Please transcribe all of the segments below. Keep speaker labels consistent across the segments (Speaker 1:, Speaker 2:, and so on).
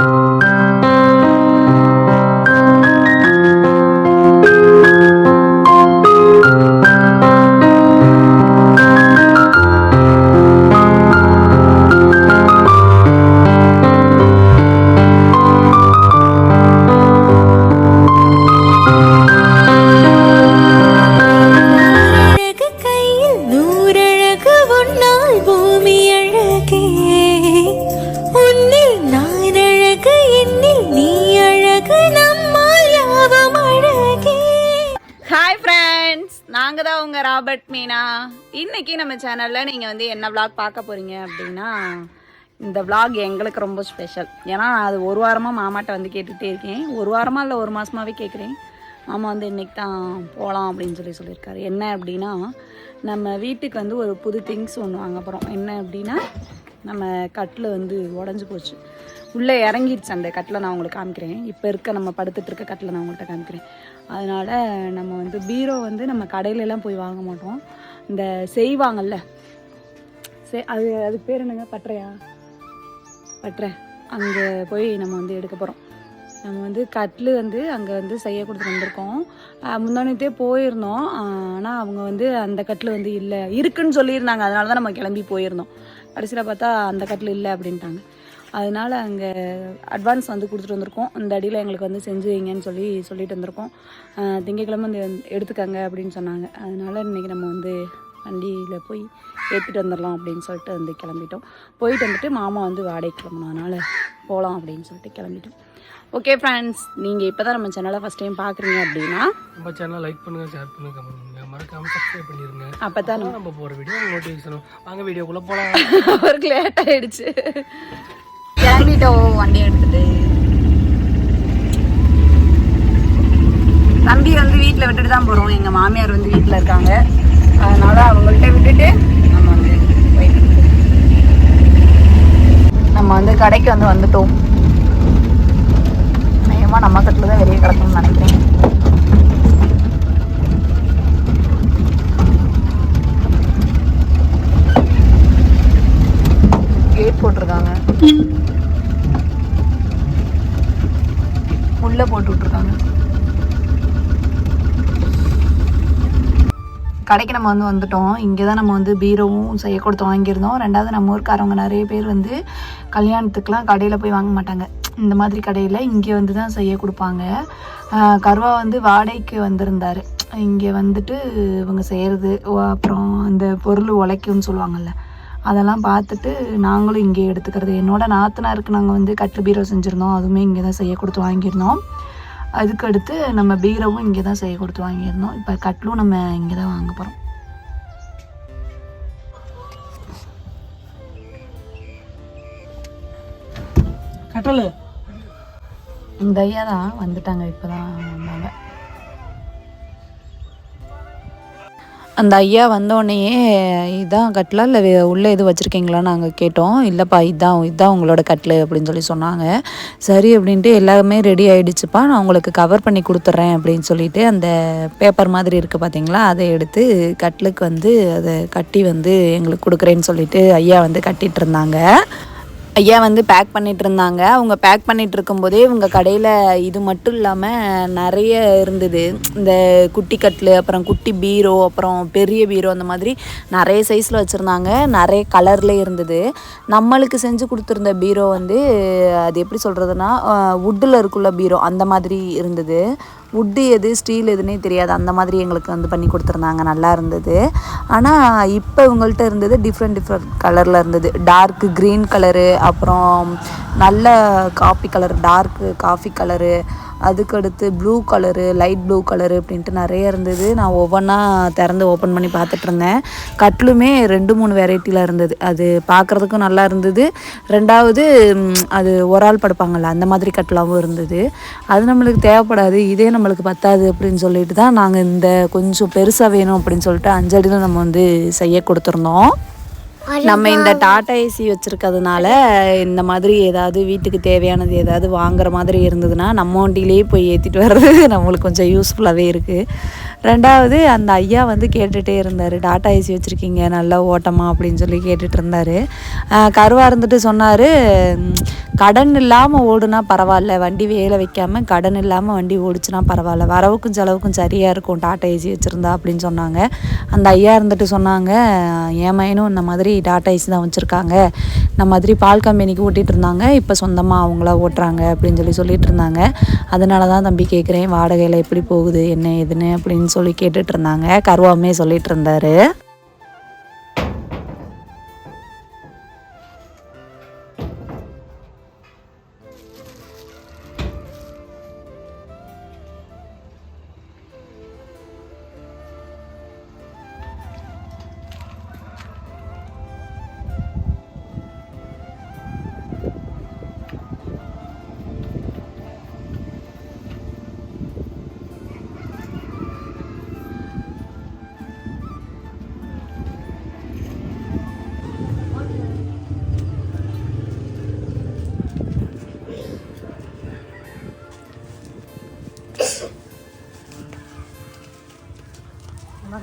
Speaker 1: அழகு
Speaker 2: நாங்கள் தான் உங்கள் ராபர்ட் மீனா. இன்னைக்கு நம்ம சேனலில் நீங்கள் வந்து என்ன விளாக் பார்க்க போகிறீங்க அப்படின்னா இந்த விளாக் எங்களுக்கு ரொம்ப ஸ்பெஷல் ஏன்னா நான் அது ஒரு வாரமாக மாமாட்ட வந்து கேட்டுகிட்டே இருக்கேன். ஒரு வாரமாக இல்லை ஒரு மாதமாகவே கேட்குறேன் மாமா வந்து இன்றைக்கி தான் போகலாம் அப்படின்னு சொல்லி சொல்லியிருக்காரு. என்ன அப்படின்னா நம்ம வீட்டுக்கு வந்து ஒரு புது திங்ஸ் ஒன்று வாங்க போகிறோம் என்ன அப்படின்னா நம்ம கட்டில் வந்து உடஞ்சி போச்சு. உள்ளே இறங்கிடுச்சு அந்த கட்டில் நான் உங்களுக்கு காமிக்கிறேன். இப்போ இருக்க நம்ம படுத்துட்டு இருக்க கட்டில் நான் உங்கள்கிட்ட காமிக்கிறேன். அதனால் நம்ம வந்து பீரோ வந்து நம்ம கடையிலலாம் போய் வாங்க மாட்டோம். இந்த செய்வாங்கல்ல. சே அது அதுக்கு பேர் என்னங்க? பற்றையா பற்றை அங்கே போய் நம்ம வந்து எடுக்க போகிறோம் நம்ம வந்து கட்டில் வந்து அங்கே வந்து செய்ய கொடுத்துட்டு வந்திருக்கோம். முந்தானத்தே போயிருந்தோம். ஆனால் அவங்க வந்து அந்த கட்டில் வந்து இல்லை. இருக்குன்னு சொல்லியிருந்தாங்க. அதனால தான் நம்ம கிளம்பி போயிருந்தோம். கடைசியில் பார்த்தா அந்த கட்டில் இல்லை அப்படின்ட்டாங்க. அதனால அங்கே அட்வான்ஸ் வந்து கொடுத்துட்டு வந்திருக்கோம். இந்த அடியில் எங்களுக்கு வந்து செஞ்சு வைங்கன்னு சொல்லி சொல்லிட்டு வந்திருக்கோம். ஆஹ் திங்கட்கிழமை வந்து எடுத்துக்கங்க அப்படின்னு சொன்னாங்க. அதனால இன்னைக்கு நம்ம வந்து வண்டியில் போய் ஏற்றிட்டு வந்துடலாம் அப்படின்னு சொல்லிட்டு வந்து கிளம்பிட்டோம். போயிட்டு வந்துட்டு மாமா வந்து வாடகை கிளம்பணும். அதனால் போகலாம் அப்படின்னு சொல்லிட்டு கிளம்பிட்டோம். ஓகே ஃப்ரெண்ட்ஸ் நீங்கள் இப்போ தான் நம்ம சேனலை ஃபஸ்ட் டைம் பார்க்குறீங்க அப்படின்னா
Speaker 3: நம்ம சேனலை லைக் பண்ணுங்க ஷேர் பண்ணுங்க கமெண்ட் பண்ணுங்க. மறக்காம சப்ஸ்கிரைப் பண்ணிருங்க.
Speaker 2: அப்போ தான்
Speaker 3: அப்பதான் நம்ம போற வீடியோ நோட்டிஃபிகேஷன் வாங்க வீடியோக்குள்ள போலாம்.
Speaker 2: அவருக்கு லேட் ஆயிடுச்சு. கிளம்பிட்டோம் வண்டி எடுத்துட்டு தம்பி வந்து வீட்டில் விட்டுட்டு தான் போகிறோம் எங்கள் மாமியார் வந்து வீட்டில் இருக்காங்க. அதனால அவங்கள்ட்ட விட்டுட்டு நம்ம வந்து போயிட்டு நம்ம வந்து கடைக்கு வந்து வந்துட்டோம். நயமாக நம்ம கட்டில் தான் வெளியே கிடக்கணும்னு நினைக்கிறேன். கேட் போட்டிருக்காங்க. உள்ளே போட்டு விட்ருக்காங்க கடைக்கு நம்ம வந்து வந்துட்டோம். இங்கே தான் நம்ம வந்து பீரோவும் செய்ய கொடுத்து வாங்கியிருந்தோம். ரெண்டாவது நம்ம ஊருக்காரவங்க நிறைய பேர் வந்து கல்யாணத்துக்குலாம் கடையில் போய் வாங்க மாட்டாங்க. இந்த மாதிரி கடையில் இங்கே வந்து தான் செய்ய கொடுப்பாங்க. கருவா வந்து வாடகைக்கு வந்திருந்தாரு. இங்கே வந்துட்டு இவங்க செய்கிறது அப்புறம் அந்த பொருள் உழைக்கும்னு சொல்லுவாங்கல்ல. அதெல்லாம் பார்த்துட்டு நாங்களும் இங்கே எடுத்துக்கிறது. என்னோட நாத்தனாருக்கு நாங்கள் வந்து கட்டு பீரோ செஞ்சுருந்தோம். அதுவுமே இங்கே தான் செய்ய கொடுத்து வாங்கியிருந்தோம். அதுக்கு அடுத்து நம்ம பீரோவும் இங்கே தான் செய்ய கொடுத்து வாங்கியிருந்தோம். இப்போ கட்டிலும் நம்ம இங்கே தான் வாங்க போகிறோம்.
Speaker 3: கட்டல.
Speaker 2: இந்த ஐயா தான் வந்துட்டாங்க இப்போ தான் அந்த ஐயா வந்தோடனேயே இதான் கட்டில்? இல்லை உள்ளே எதுவும் வச்சுருக்கீங்களான்னு நாங்கள் கேட்டோம். இல்லைப்பா இதான் இதான் உங்களோட கட்டில் அப்படின்னு சொல்லி சொன்னாங்க. சரி அப்படின்ட்டு எல்லாமே ரெடி ஆகிடுச்சுப்பா நான் உங்களுக்கு கவர் பண்ணி கொடுத்துட்றேன் அப்படின்னு சொல்லிட்டு அந்த பேப்பர் மாதிரி இருக்குது பார்த்தீங்களா? அதை எடுத்து கட்டிலுக்கு வந்து அதை கட்டி வந்து எங்களுக்கு கொடுக்குறேன்னு சொல்லிட்டு ஐயா வந்து கட்டிட்டு இருந்தாங்க. ஐயா வந்து பேக் பண்ணிட்டு இருந்தாங்க அவங்க பேக் பண்ணிட்டு இருக்கும்போதே இவங்க கடையில் இது மட்டும் இல்லாமல் நிறைய இருந்தது. இந்த குட்டி கட்டில் அப்புறம் குட்டி பீரோ அப்புறம் பெரிய பீரோ அந்த மாதிரி நிறைய சைஸில் வச்சுருந்தாங்க. நிறைய கலரில் இருந்தது. நம்மளுக்கு செஞ்சு கொடுத்துருந்த பீரோ வந்து அது எப்படி சொல்கிறதுனா வுட்டில் இருக்குள்ள பீரோ அந்த மாதிரி இருந்தது. உட்டு எது ஸ்டீல் எதுன்னே தெரியாது. அந்த மாதிரி எங்களுக்கு வந்து பண்ணி கொடுத்துருந்தாங்க. நல்லா இருந்தது. ஆனால் இப்போ இவங்கள்ட்ட இருந்தது டிஃப்ரெண்ட் டிஃப்ரெண்ட் கலரில் இருந்தது. டார்க் க்ரீன் கலரு அப்புறம் நல்ல coffee colour dark coffee colour அதுக்கடுத்து blue colour light blue colour அப்படின்ட்டு நிறைய இருந்தது. நான் ஒவ்வொன்றா திறந்து ஓப்பன் பண்ணி பார்த்துட்ருந்தேன் கட்டிலுமே கட்லுமே ரெண்டு மூணு வெரைட்டியில் இருந்தது. அது பார்க்குறதுக்கும் நல்லா இருந்தது. ரெண்டாவது அது ஒரு ஆள் படுப்பாங்கள்ல அந்த மாதிரி கட்லாவும் இருந்தது. அது நம்மளுக்கு தேவைப்படாது. இதே நம்மளுக்கு பத்தாது அப்படின்னு சொல்லிட்டு தான் நாங்கள் இந்த கொஞ்சம் பெருசாக வேணும் அப்படின்னு சொல்லிட்டு அஞ்சடியில் நம்ம வந்து செய்ய கொடுத்துருந்தோம். நம்ம இந்த டாடா ஏசி வச்சுருக்கிறதுனால இந்த மாதிரி ஏதாவது வீட்டுக்கு தேவையானது ஏதாவது வாங்குற மாதிரி இருந்ததுன்னா நம்ம வண்டியிலேயே போய் ஏற்றிட்டு வர்றது நம்மளுக்கு கொஞ்சம் யூஸ்ஃபுல்லாகவே இருக்குது ரெண்டாவது அந்த ஐயா வந்து கேட்டுகிட்டே இருந்தார் டாடா ஏசி வச்சுருக்கீங்க நல்லா ஓட்டமா? அப்படின்னு சொல்லி கேட்டுட்டு இருந்தார். கருவாக இருந்துட்டு சொன்னார் கடன் இல்லாமல் ஓடுனா பரவாயில்ல வண்டி வேலை வைக்காமல் கடன் இல்லாமல் வண்டி ஓடிச்சுனா பரவாயில்ல. வரவுக்கும் செலவுக்கும் சரியாக இருக்கும். டாட்டா ஏசி வச்சுருந்தா அப்படின்னு சொன்னாங்க. அந்த ஐயா இருந்துட்டு சொன்னாங்க என் மயனும் இந்த மாதிரி டாட்டா ஏசி தான் வச்சுருக்காங்க. இந்த மாதிரி பால் கம்பெனிக்கு ஓட்டிகிட்டு இருந்தாங்க. இப்போ சொந்தமாக அவங்களா ஓட்டுறாங்க அப்படின்னு சொல்லி சொல்லிட்டு இருந்தாங்க. அதனால தான் தம்பி கேட்குறேன் வாடகையில் எப்படி போகுது என்ன ஏதுன்னு அப்படின்னு சொல்லி கேட்டுட்டு இருந்தாங்க. கருவாமே சொல்லிட்டு இருந்தாரு.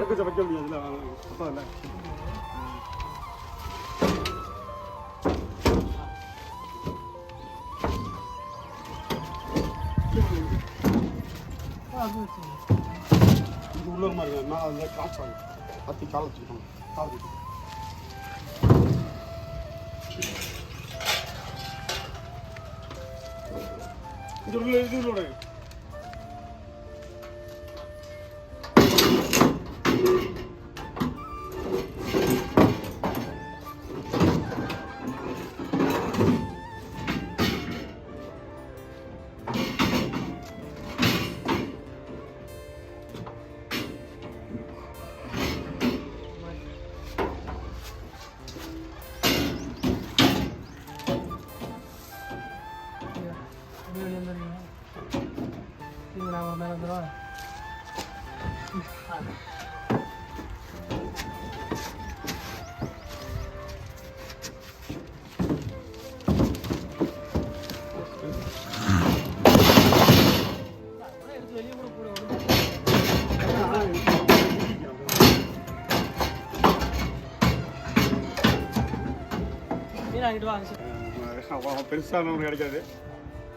Speaker 4: படுக்க வைக்க முடியாதுல்ல அப்போ இல்லை இது உள்ள மாதிரி மேலே அந்த காய்ச்சல் ஆகும் பத்தி காலை வச்சுக்கணும் கால் வச்சுக்கணும் இது உள்ள இது உள்ள
Speaker 3: நீங்கள் நான் மேலே வந்துடுவா நீ அங்கிட்டு வாங்க
Speaker 4: பெருசாக ஒன்று கிடைக்காது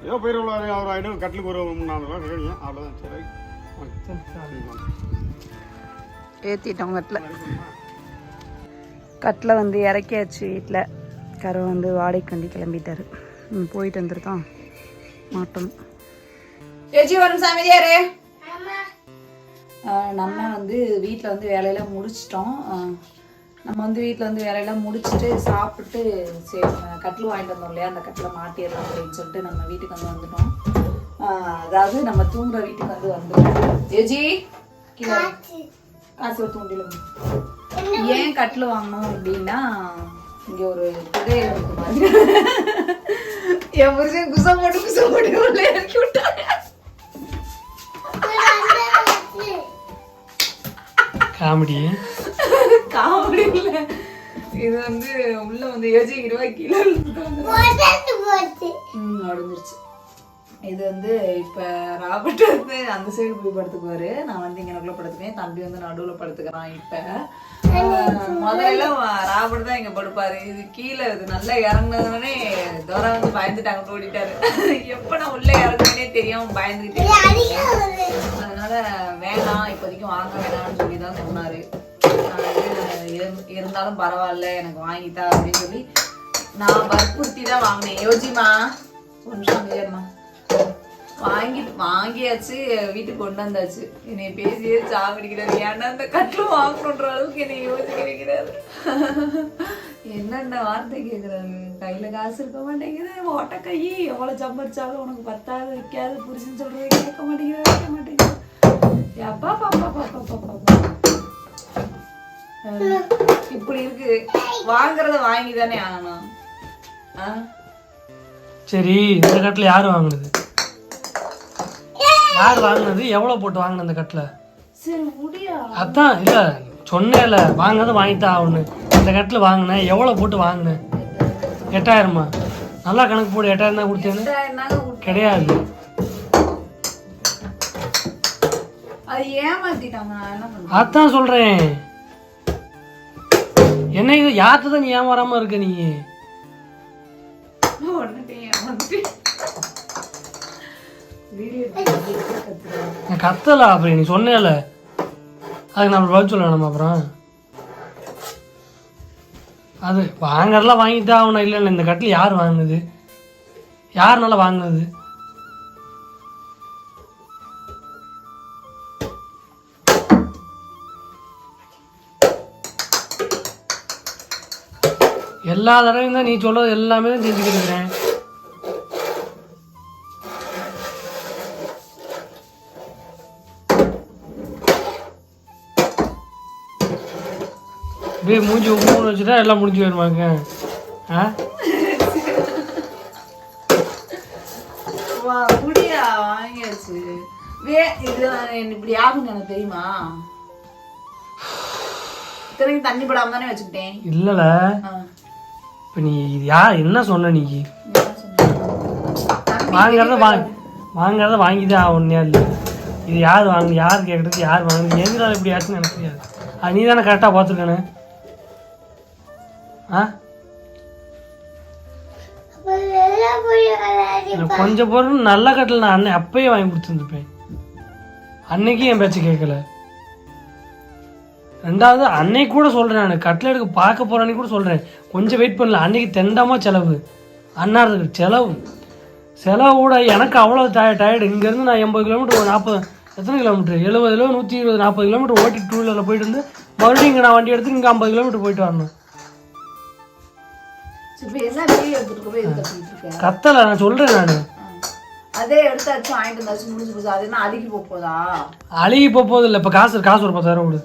Speaker 4: ஏதோ போயிட ஒரு ஐநூறு கட்டிலுக்கு ஒரு மூணு நாலு ரூபா கிடைக்கும் அவ்வளோதான் சரி.
Speaker 2: ஏற்றிட்டோம் கட்டில். கட்டில் வந்து இறக்கியாச்சு வீட்டில் கரை வந்து வாடகைக்கு வண்டி கிளம்பிட்டாரு. ம், போயிட்டு வந்துருக்கான் வரும் சாமியாரு. நம்ம வந்து வீட்டில் வந்து வேலையெல்லாம் முடிச்சிட்டோம். நம்ம வந்து வீட்டில் வந்து வேலையெல்லாம் முடிச்சுட்டு சாப்பிட்டு சரி ஆஹ் கட்டில் வாங்கிட்டு வந்தோம் இல்லையா? அந்த கட்டில் மாட்டிடலாம் அப்படின்னு சொல்லிட்டு நம்ம வீட்டுக்கு வந்து வந்துட்டோம். அதாவது நம்ம தூங்குற வீட்டுக்கு வந்து வந்துட்டோம். ஏஜி கீழே. காசு. ஒரு தூண்டில ஏன் கட்டில் வாங்கணும் அப்படின்னா இங்க ஒரு புதையல் இருக்கு பாருங்க என் புருஷன் குசை போட்டு குசை போட்டு உள்ள இறக்கி விட்டாங்க.
Speaker 3: காமெடி
Speaker 2: காமெடி இல்ல. இது வந்து உள்ள வந்து கீழே விழுந்துட்டு ம் உடஞ்சிருச்சு. இது வந்து இப்போ ராபர்ட் வந்து அந்த சைடு போய் படுத்துக்குவாரு. நான் வந்து இங்கே நடுவில் படுத்துக்குவேன். தம்பி வந்து நடுவில் படுத்துக்கிறான் இப்போ. முதல்ல ராபர்ட் தான் இங்கே படுப்பாரு. இது கீழே இது நல்லா இறங்குனதுனே தோரா வந்து பயந்துட்டாங்க ஓடிட்டாரு. எப்போ நான் உள்ளே இறங்குனே தெரியாம பயந்துக்கிட்டே அதனால வேணாம் இப்போதைக்கு வாங்க வேணாம்னு இருந்தாலும் பரவாயில்ல எனக்கு வாங்கித்தா அப்படின்னு சொல்லி நான் வற்புறுத்தி தான் வாங்கினேன். யோஜிமா ஒன்றும் வாங்கி வாங்கியாச்சு வீட்டுக்கு கொண்டு வந்தாச்சு. என்னை பேசியே சாவடிக்கிறாரு. ஏன்னா அந்த கட்டிலும் வாங்கணுன்ற அளவுக்கு என்னை யோசிக்க வைக்கிறாரு? என்னென்ன வார்த்தை கேட்குறாரு கையில் காசு இருக்க மாட்டேங்குது. ஓட்ட கை எவ்வளோ சம்பரிச்சாலும் உனக்கு பத்தாது வைக்காது புரிச்சுன்னு சொல்கிறது கேட்க மாட்டேங்குது வைக்க மாட்டேங்குது அப்பா பாப்பா பாப்பா பாப்பா இப்படி இருக்கு. வாங்குறத வாங்கி தானே ஆகணும். ஆ?
Speaker 3: சரி இந்த கட்டில் யார் வாங்கினது? யார் வாங்கினது? எவ்வளோ போட்டு வாங்கின இந்த கட்டில்?
Speaker 2: சரி முடியா?
Speaker 3: அதான் இல்லை சொன்னேன்ல வாங்காத வாங்கிட்டா ஒன்று இந்த கட்டில் வாங்கினேன் எவ்வளோ போட்டு வாங்கினேன் எட்டாயிரமா? நல்லா கணக்கு போடு எட்டாயிரம் தான் கொடுத்தேன்னு. கிடையாது. அதான் சொல்கிறேன் என்ன இது? யார்கிட்ட தான் நீ ஏமாறாம இருக்க நீ? கத்தல அப்புறம் நீ சொன்னேல. அதுக்கு நம்ம பதில் சொல்ல அப்புறம்? அது வாங்கறதெல்லாம் வாங்கிட்டா அவனை இல்லை இல்லை இந்த கட்டில் யார் வாங்கினது? யாருனால வாங்கினது? எல்லா தடவையும் தான் நீ சொல்றது எல்லாமே தான் செஞ்சுக்கிட்டு இருக்கிறேன் அப்படியே மூஞ்சி உப்புன்னு வச்சுட்டா எல்லாம் முடிஞ்சு வருமாங்க ஆ?
Speaker 2: வா முடியா வாங்கியாச்சு. வே இது இப்படி ஆகுங்க எனக்கு தெரியுமா? இத்தனைக்கு தண்ணி படாம தானே வச்சுக்கிட்டேன்.
Speaker 3: இல்லைல.
Speaker 2: ஆ,
Speaker 3: இப்போ நீ இது யார் என்ன சொன்ன நீ?
Speaker 2: நீ
Speaker 3: வாங்குறத வாங்க வாங்குறத வாங்கி தான் ஆகணும் இல்லை இது யார் வாங்க யார் கேட்குறது யார் வாங்க எதுனால இப்படி ஆச்சுன்னு எனக்கு தெரியாது. அது நீ தானே கரெக்டாக பார்த்துருக்கானே ஆ? கொஞ்சம் பொருள் நல்ல கட்டில் நான் அன்னை அப்பயே வாங்கி கொடுத்துருந்துப்பேன் அன்னைக்கு என் பேச்சை கேட்கல. ரெண்டாவது அன்னைக்கு கூட சொல்கிறேன் நான். கட்டில் எடுக்க பார்க்க போகிறேன்னு கூட சொல்கிறேன் கொஞ்சம் வெயிட் பண்ணல. அன்னைக்கு தெண்டமா செலவு. அன்னாரத்துக்கு செலவு. செலவு கூட எனக்கு அவ்வளோ டய டயர்டு இங்கேருந்து நான் எண்பது கிலோமீட்டர் ஒரு நாற்பது எத்தனை கிலோமீட்டர் எழுபதுல நூற்றி இருபது நாற்பது கிலோமீட்டர் ஓட்டி டூ வீலரில் போயிட்டு வந்து மறுபடியும் இங்கே நான் வண்டி எடுத்து இங்கே ஐம்பது கிலோமீட்டர் போயிட்டு வரணும். கத்தலை நான் சொல்கிறேன் நான்.
Speaker 2: அதே எடுத்தாச்சும் வாங்கிட்டு வந்தாச்சும் முடிஞ்சு போச்சு. அது என்ன அழுகி போக போதா?
Speaker 3: அழுகி போக போகுது இல்லை இப்போ காசு காசு ஒரு பத்தாயிரம் விடு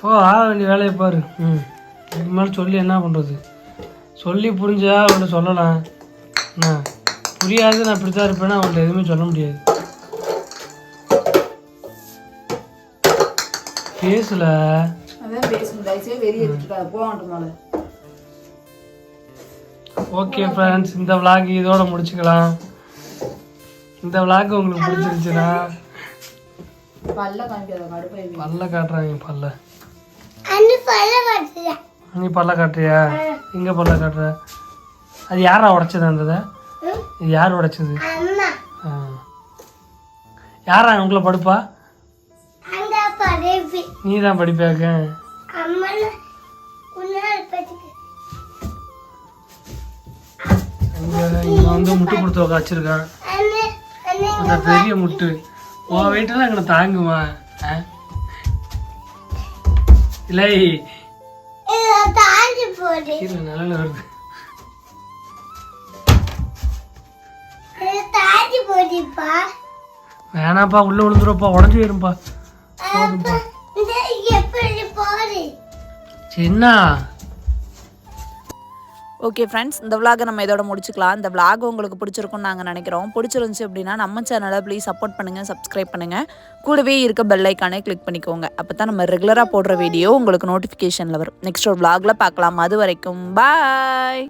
Speaker 3: போ ஆக வேண்டிய வேலையை பாரு. ம். இதுக்கு மேலே சொல்லி என்ன பண்ணுறது சொல்லி புரிஞ்சா அவன்கிட்ட சொல்லலாம். என்ன? புரியாது நான் இப்படி தான் இருப்பேன்னா அவன்கிட்ட எதுவுமே சொல்ல முடியாது. பேசல. ஓகே ஃப்ரெண்ட்ஸ் இந்த vlog இதோட முடிச்சுக்கலாம். இந்த vlog உங்களுக்கு பிடிச்சிருந்துச்சுன்னா
Speaker 2: பல்ல
Speaker 3: காட்டுறாங்க பல்ல. நீ பல்ல காட்டுறியா? எங்க பல்ல காட்டுற? அது யாரா உடைச்சது அந்த இதை? யார் உடைச்சது. யாரா உங்களை படுப்பா? நீ தான் படிப்பாக்க. இங்க இங்க வந்து முட்டு கொடுத்து உட்கா வச்சிருக்கான் அந்த பெரிய முட்டு. உன் வெயிட்டெல்லாம் எங்களை தாங்குமா ஆ? இல்லை கீழே நிழல் வருது. வேணாப்பா உள்ள விழுந்துருப்பா உடஞ்சி போயிருப்பா போதும்பா சின்ன.
Speaker 2: ஓகே ஃப்ரெண்ட்ஸ் இந்த vlog நம்ம இதோட முடிச்சுக்கலாம். இந்த vlog உங்களுக்கு பிடிச்சிருக்கும்னு நாங்கள் நினைக்கிறோம். பிடிச்சிருந்துச்சி அப்படின்னா நம்ம சேனலை ப்ளீஸ் சப்போர்ட் பண்ணுங்கள் சப்ஸ்கிரைப் பண்ணுங்கள் கூடவே இருக்க பெல் ஐக்கானே கிளிக் பண்ணிக்கோங்க. அப்போ தான் நம்ம ரெகுலராக போடுற வீடியோ உங்களுக்கு நோட்டிஃபிகேஷனில் வரும். நெக்ஸ்ட் ஒரு vlogல பார்க்கலாம். அது வரைக்கும் பாய்